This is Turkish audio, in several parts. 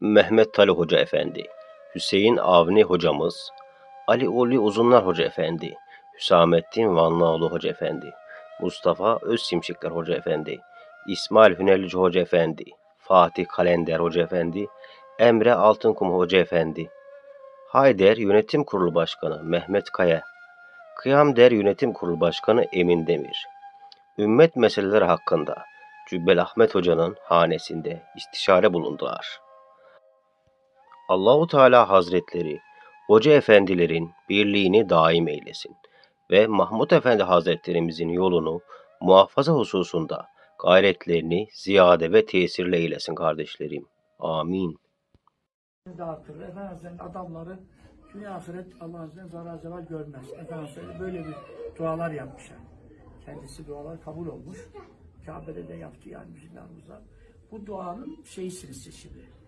Mehmet Tali Hoca Efendi, Hüseyin Avni Hocamız, Ali Uli Uzunlar Hoca Efendi, Hüsamettin Vanlıoğlu Hoca Efendi, Mustafa Özsimşikler Hoca Efendi, İsmail Hünerlici Hoca Efendi, Fatih Kalender Hoca Efendi, Emre Altınkum Hoca Efendi, Hayder Yönetim Kurulu Başkanı Mehmet Kaya, Kıyam Der Yönetim Kurulu Başkanı Emin Demir, ümmet meseleleri hakkında Cübbel Ahmet Hoca'nın hanesinde istişare bulundular. Allahu Teala Hazretleri hoca efendilerin birliğini daim eylesin ve Mahmud Efendi Hazretlerimizin yolunu muhafaza hususunda gayretlerini ziyade ve tesirli eylesin kardeşlerim. Amin. dağıtır. Efendimiz'in adamları dünya ahiret Allah Azze zarar zeval görmez. Efendimiz böyle bir dualar yapmış yani. Kendisi dualar kabul olmuş. Kabe'de de yaptı yani bizim yanımızda. Bu duanın şeyisiniz siz şimdi.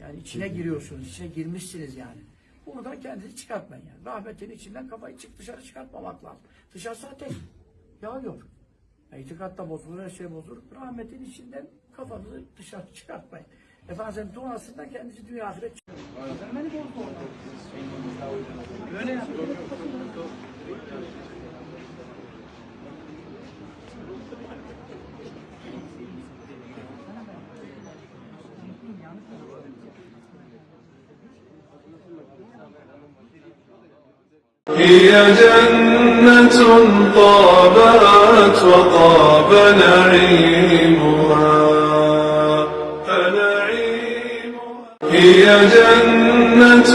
Yani içine giriyorsunuz, içine girmişsiniz yani. Buradan kendinizi çıkartmayın yani. Rahmetin içinden kafayı çık dışarı çıkartmamak lazım. Dışarısı ateş. Yağıyor. Ya İtikat da bozulur, her şey bozulur. Rahmetin içinden kafanızı dışarı çıkartmayın. Efendimiz'in duasından kendisi dünya ahiret هي جنة طابت وطاب نعيمها فنعيمها. هي جنة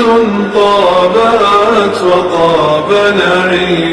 طابت وطاب نعيمها.